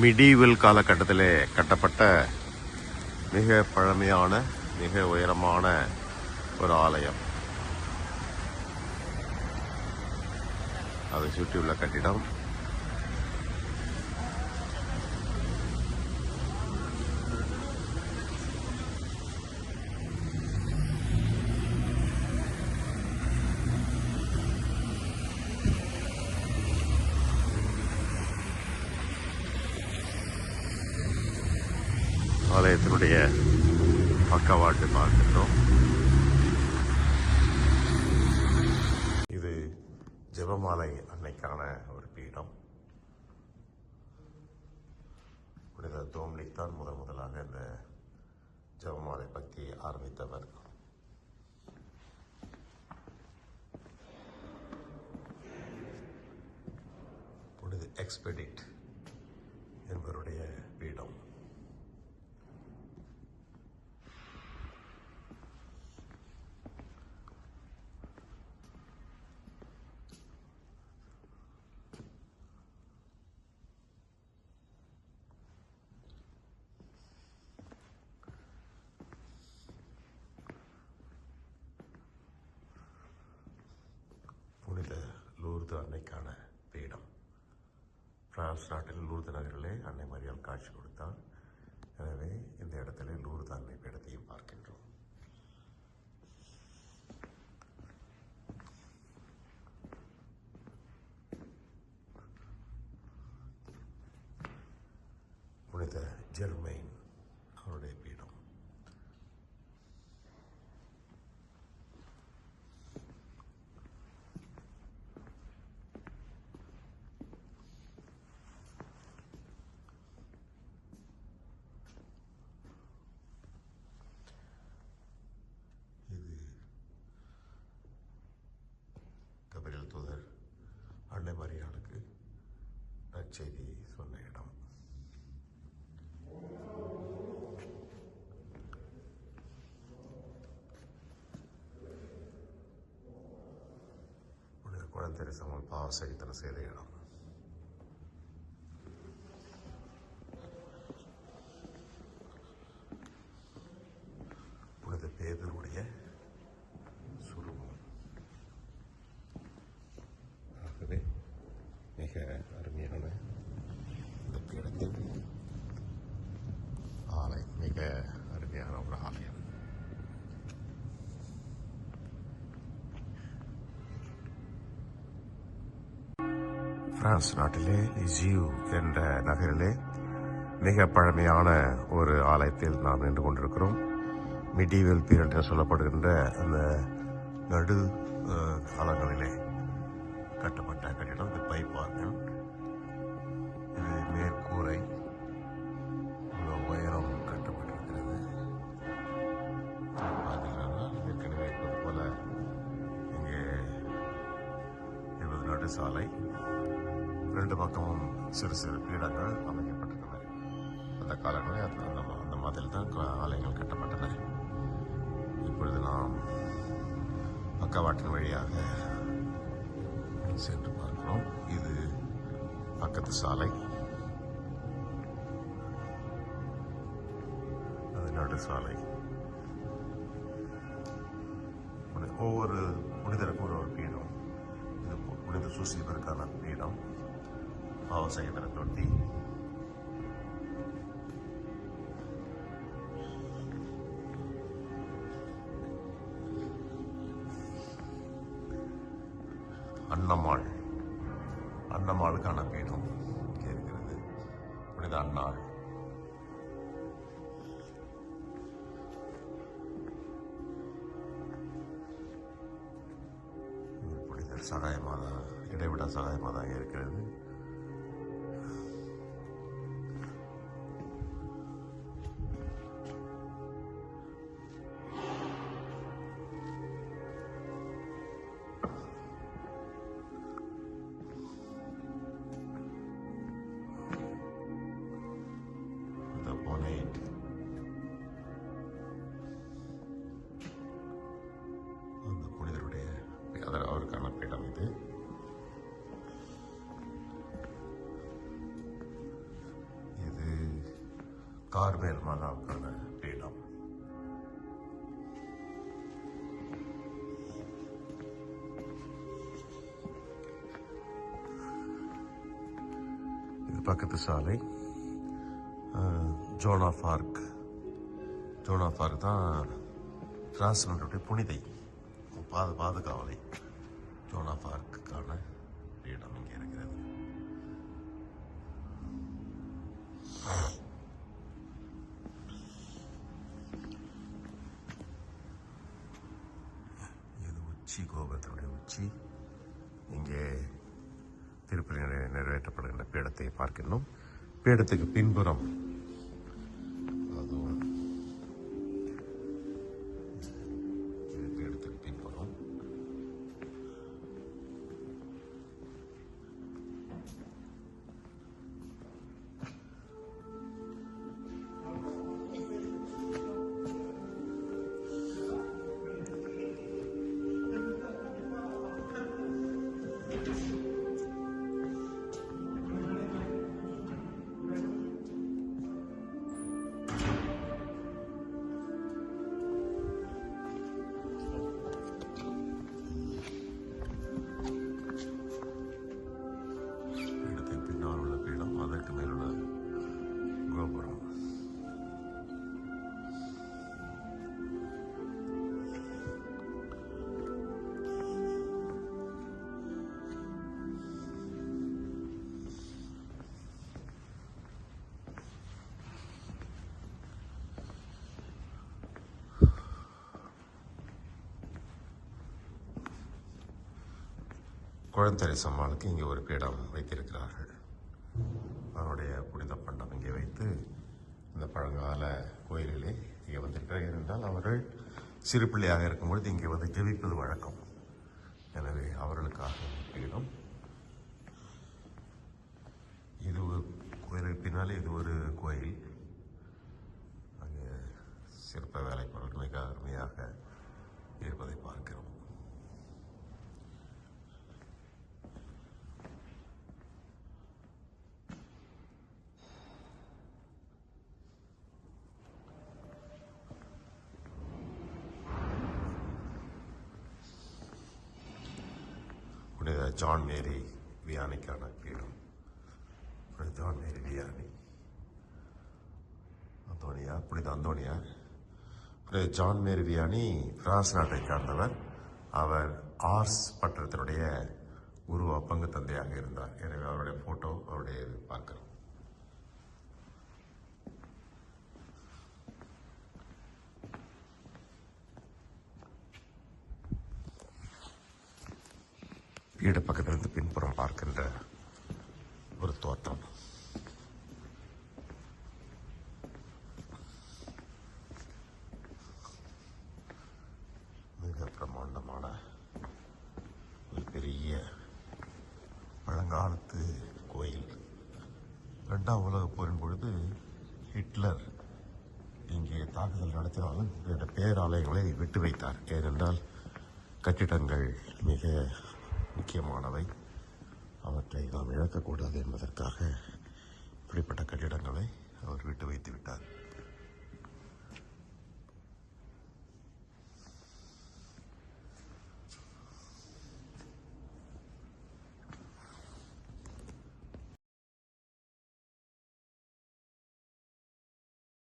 மிடீவல் காலகட்டத்திலே கட்டப்பட்ட மிக பழமையான மிக உயரமான ஒரு ஆலயம். அதை சுற்றியுள்ள கட்டிடம். ஆலயத்தினுடைய பக்கவாட்டு பார்க்கின்றோம். இது ஜெபமாலை அன்னைக்கான ஒரு பீடம். புனித தோம்லிக் தான் முதன் முதலாக இந்த ஜெபமாலை பக்தியை ஆரம்பித்தவர். புனித எக்ஸ்பெடிட் என்பவருடைய பீடம் புனித லூர்து அன்னைக்கான பீடம். பிரான்ஸ் நாட்டில் லூர்து நகரிலே அன்னை மரியால் காட்சி கொடுத்தார். எனவே இந்த இடத்திலே லூர்து அன்னை பீடத்தையும் பார்க்கின்றோம். புனித ஜெர்மைன் அவருடைய பீடம் இது கபிரியல் தூதர் அன்னை மரியாளுக்கு நற்செய்தி சொன்ன இடம். குழந்தை சமல் பாவ சரித்தன செய்த இடம் புனித பேதருடைய சுரூபம் ஆகவே மிக அருமையான இந்த பீடத்தில் ஆலயம் மிக அருமையான ஒரு ஆலயம் பிரான்ஸ் நாட்டிலே லிஜியூ என்ற நகரிலே மிக பழமையான ஒரு ஆலயத்தில் நாம் நின்று கொண்டிருக்கிறோம். மிடிவல் பீரியட் என்று சொல்லப்படுகின்ற அந்த நடு காலங்களிலே கட்டப்பட்ட கட்டிடம். இது பைப்பார்கள் இது மேற்கூரை. இவ்வளோ உயரம் கட்டப்பட்டிருக்கிறது. பார்த்தீங்கன்னா ஏற்கனவே இருப்பது போல இங்கே இருபது நடு சாலை ரெண்டு பக்கமும் சிறு சிறு பீடங்கள் அமைக்கப்பட்டிருந்தன அந்த காலங்களில் அது அந்த அந்த மாதிரி தான் க- ஆலயங்கள் கட்டப்பட்டன. இப்பொழுது நாம் பக்கவாட்டின் வழியாக சென்று பார்க்கிறோம். இது பக்கத்து சாலை. அது நடு சாலை. ஒவ்வொரு புனிதருக்கும் ஒரு ஒரு பீடம். இது புனித சூசிபருக்கான பீடம். பாவசகிதர தொட்டி அன்னம்மாள் அன்னம்மாளுக்கான பீடம் கேட்கிறது இருக்கிறது. புனித அன்னாள். புனிதர் சகாயமாதா இடைவிட சகாயமாதா இருக்கிறது. கார்மேல் மாதாவுக்கான பீடம் இது பக்கத்து சாலை. Joan Joan of Arc Joan of Arc தான் பிரான்சினுடைய புனிதை. பாத பாதுகாவலை ஜோன் ஆஃப் ஆர்க்குக்கான பீடம் இங்கே இருக்கிறது இது உச்சி கோபுரத்தினுடைய உச்சி இங்கே திருப்பதி நிறைவேற்றப்படுகின்ற பீடத்தை பார்க்கின்றோம். பீடத்துக்கு பின்புறம் குழந்தரை சம்மாளுக்கு இங்கே ஒரு பீடம் வைத்திருக்கிறார்கள். அவருடைய புனித பண்டம் இங்கே வைத்து இந்த பழங்கால கோயிலிலே இங்கே வந்திருக்கிறார். ஏனென்றால் அவர்கள் சிறு பிள்ளையாக இருக்கும்பொழுது இங்கே வந்து ஜெபிப்பது வழக்கம். எனவே அவர்களுக்காக பீடம். இது ஒரு கோயிலுக்கு பின்னாலே இது ஒரு கோயில். அங்கே சிற்ப வேலைப்பாடுகள் மிக அருமையாக இருப்பதை பார்க்கிறோம் புனித ஜான் மேரி வியானிக்கான பீடம். ஜான் மேரி வியானி அந்தோனியா? புனித அந்தோனியா? ஜான் மேரி வியானி பிரான்ஸ் நாட்டை சார்ந்தவர். அவர் ஆர்ஸ் பட்டணத்தினுடைய உருவ பங்கு தந்தையாக இருந்தார். எனவே அவருடைய ஃபோட்டோ அவருடைய பார்க்குறோம். வீடு பக்கத்திலிருந்து பின்புறம் பார்க்கின்ற ஒரு தோட்டம் மிக பிரமாண்டமான ஒரு பெரிய பழங்காலத்து கோயில். ரெண்டாம் உலகப் போரின் பொழுது ஹிட்லர் இங்கே தாக்குதல் நடத்தினாலும் இந்த பேராலயங்களை விட்டு வைத்தார். ஏனென்றால் கட்டிடங்கள் மிக முக்கியமானவை. அவற்றை நாம் இழக்கக்கூடாது என்பதற்காக இப்படிப்பட்ட கட்டிடங்கள்